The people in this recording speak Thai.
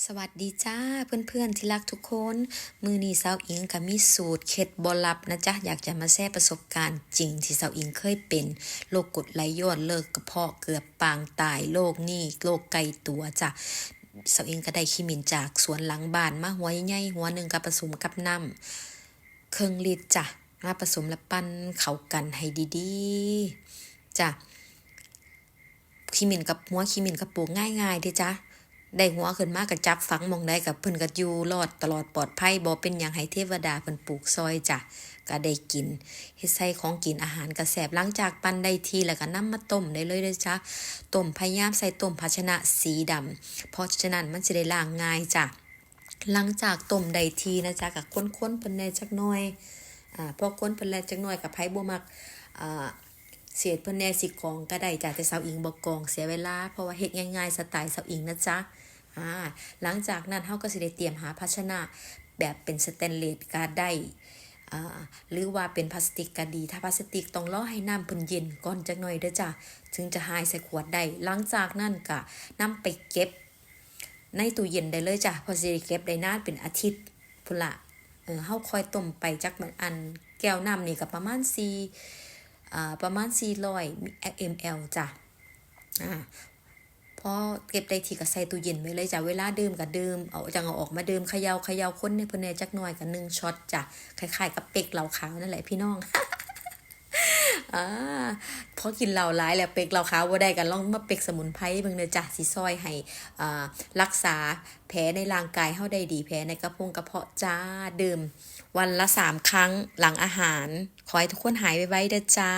สวัสดีจ้าเพื่อนๆที่รักทุกคน มือนี้สาวอิงก็มีสูตรเคล็ดบอลับนะจ๊ะอยากจะมาแชร์ประสบการณ์จริง ที่สาวอิงเคยเป็นโรคกดไหลย้อนเลิกกระเพาะเกือบปางตายโรคนี่โรคไกลตัวจ้ะสาวอิงก็ได้ขี้มินจากสวนหลังบ้านมาหัวใหญ่หัวหนึ่งกับผสมกับน้ำเครื่องลิตรจ้ะมาผสมและปั้นเข้ากันให้ดีๆจ้ะขี้มินกับหัวขี้มินกับปูง่ายๆเด้จ้ะ ได้หัวขึ้นมาก,ก็จับฝังมองได้กับเพิ่นก็อยู่รอดตลอดปลอดภัยบ่เป็นหยังให้เทวดาเพิ่นปลูกซอยจ้ะก็ได้กินเฮ็ดใส่ของกินอาหารก็แซ่บหลังจากปั่นได้ทีแล้วก็นำมาต้มได้เลยเด้อจ้ะต้มพยายามใส่ต้มภาชนะสีดำเพราะฉะนั้นมันสิได้ล้างง่ายจ้ะหลังจากต้มได้ทีนะจ๊ะก็ค้นๆเพิ่นแหน่จักหน่อยอ่าพอค้นเพิ่นแล้วจักหน่อยก็ไผบ่มักอ่า เสียดเพิ่นแน่สิกองก็ได้จ้ะแต่สาวอิงบ่กองเสียเวลาเพราะว่าเฮ็ดง่ายๆสไตล์สาวอิงนะจ๊ะอ่าหลังจากนั้นเฮาก็สิได้เตรียมหาภาชนะแบบเป็นสแตนเลสก็ได้อ่าหรือว่าเป็นพลาสติกก็ดี ถ้าพลาสติกต้องรอให้น้ำเพิ่นเย็นก่อนจักหน่อยเด้อจ้ะถึงจะหายใส่ขวดได้หลังจากนั้นก็นำไปเก็บ ในตู้เย็นได้เลยจ้ะพอสิได้เก็บได้นานเป็นอาทิตย์พุ่นละเออเฮาคอยต้มไปจักมันอันแก้วน้ำนี่ก็ประมาณ4อ่ ประมาณ 400 ml จ้ะอ่าพอเก็บได้ทีก็ใส่ตู้เย็นไว้เลยจ้ะเวลาดื่มก็ดื่มเอาจังเอาออกมาดื่มเขยาเขย่าคนในเพิ่นแหน่จักหน่อยกับนึ่งช็อตจ้ะคล้ายๆกับเป็กเหล่าขาวนั่นแหละพี่น้อง อ่าพอกินเหล่าร้ายแล้วเป็กเหล้าขาวบ่ได้กันลองมาเป็กสมุนไพรเบิ่งเด้อจ้ะสีซอยให้อ่ารักษาแผลในร่างกายเฮาได้ดีแผลในกระพงกระเพาะจ้าดื่มวันละสามครั้งหลังอาหาร ขอให้ทุกคนหายไวๆเด้อจ้า